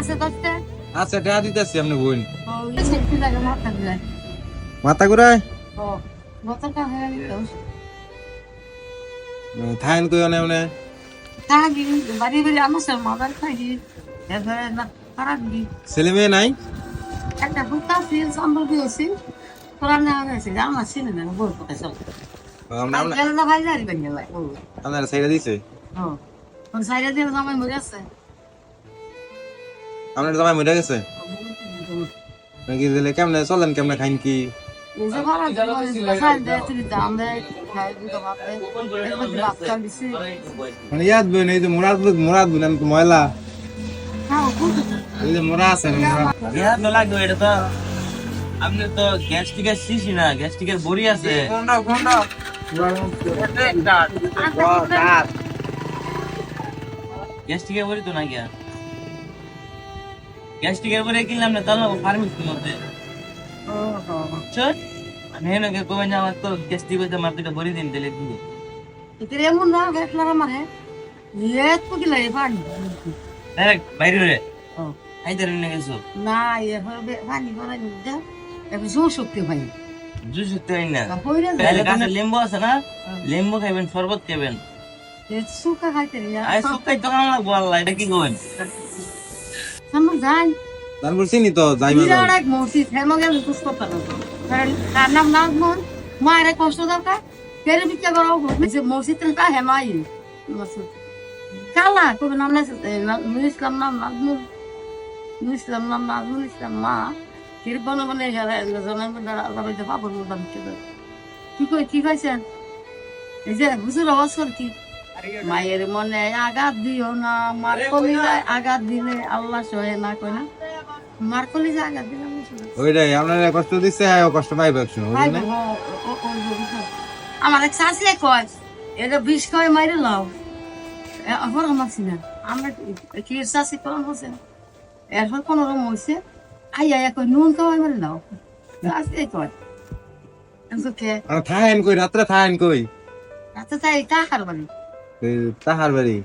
আছে দশটা আচ্ছা টাকা দিতেছি আপনি লাগে মাথা ঘুরায় হয়ে থাইন কই অনে অনে তাহাগি বাড়ি বাড়ি আমার সব মাদার খাই এবারে না খারাপ দি। ছেলে মেয়ে নাই? একটা বুতা ফিল সম্বল দিয়েছি। কোরআন নেওয়া গেছে আমার ছিল না বই পকে সব। আপনার সাইডে দিছে? কোন সাইডে দিয়ে জামাই মরে আছে আপনার জামাই মরে গেছে নাকি দিলে কেমনে চলেন কেমনে খাইন কি মানে না লাগবে এটা তো আপনি তো গ্যাস্ট্রিকের শিশি না গ্যাস্ট্রিকের বড়ি আছে কোনটা কোনটা গ্যাস্ট্রিকের বড়ি তো না গিয়া গ্যাস্ট্রিকের বড়ি কিনলাম না তাহলে ফার্মেসির মধ্যে চল। আমি হেন কে কোবেন যে আমার তো গ্যাস্ট্রিক হইতে আমার দুটো বড়ি দিন দিলে দিন। ইতিরে এমন না গেছলাম আমার। হে লেট পুকি লাগে পানি। ডাইরেক্ট বাইরে রে। গেছো। না এ হবে পানি করে নিতে জোর শক্তি ভাই জুস হতে হয় না। কইরে তাহলে কাছে লেম্বু আছে না? লেম্বু খাইবেন শরবত খাইবেন। সুকা খাইতে আই সকাই তো কাম লাগবো আল্লাহ এটা কি কইন সামনে যাই। তারপর চিনি তো যাইবা যাও। বিরাট এক মসজিদ হেমো গেল কুছ করতে না তার নাম নাজমন মায়ের কষ্ট দরকার কেন বিক্রি করা যে মসজিদ তা হেমাই মসজিদ কালা কবে নাম না নুর ইসলাম নাম নাজমুল নুর ইসলাম নাম নাজমুল ইসলাম মা। কিরবন মানে জনের মধ্যে মধ্যে বিক্রি করে কি কই কি খাইছেন এই যে হুজুর আওয়াজ কর কি? মায়ের মনে আঘাত দিও না মার কলিজায় আঘাত দিলে আল্লাহ সহে না কয় না। মার কলিজায় আঘাত দিলে। ওইটাই আপনার কষ্ট দিচ্ছে হ্যাঁ কষ্ট পাইবে আমার এক শাশুড়ি কয় এটা বিষ কয় মাইরে লাও। এখন আমার ছিলেন আমরা কি শাশি করান হচ্ছে এরপর কোন রকম হয়েছে আই আই কয় নুন খাওয়াই মারে লাও। শাশুড়ি কয় আমি কই, কে আর থাইন কই রাত্রে থাইন কই? রাতে তাই টাকার বাড়ি? এই তাহার বাড়ি?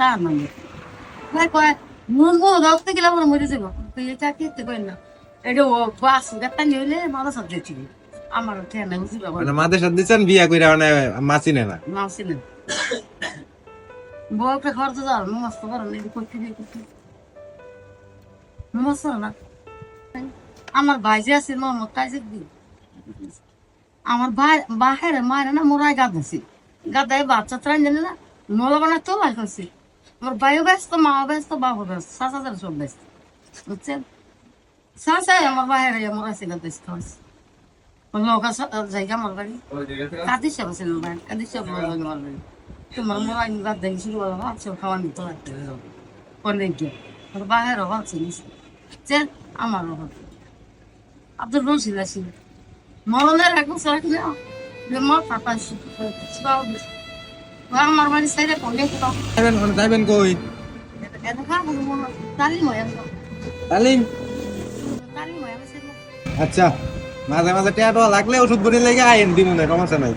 তার মানে ভাই কয় নুন গো রক্ত গেলে আমরা মরে যাব। তো এটা কি কই না। এটা ও বাস গাতা নিলে মারা সব যেছি আমার ঠেনা বুঝি বাবা? মানে মাদের সাথে দিচ্ছেন বিয়া কইরা মানে মাছি নেই না? মাসিলেন বউকে খরচ যাও নমস্ত করেন এই করতে দিয়ে করতে নমস্ত না? আমার ভাই যে আছে মোহাম্মদ কাজের দিন আমার ভাই বাহের মায়ের না মোরাই গাদাছি গাদায় বাচ্চা ত্রাণ জানে না নলা বানা তো লাই করছি। আমার ভাইও ব্যস্ত মাও ব্যস্ত বাবু ব্যস্ত সাত হাজার সব ব্যস্ত বুঝছেন? সাসাই আমার বাহের আমার আছে। জায়গা আমার বাড়ি। কাদের সব আছে বাড়ি কাদের সব আমার বাড়ি তোমার মোবাইল বাদ দেখি শুরু করলাম খাওয়া নিতে লাগতে অনেক গে আর বাইরের অভাব ছিল যে আমার অভাব। আব্দুল রশিদ আছে। মরণের এক বছর রাখলে যে মা ফাঁকা আমার বাড়ি সাইডে যাইবেন মানে যাইবেন কই? তালিম আচ্ছা মাঝে মাঝে টেয়া লাগলে ওষুধ বড়ি লেগে আইন দিমু না সমস্যা নাই।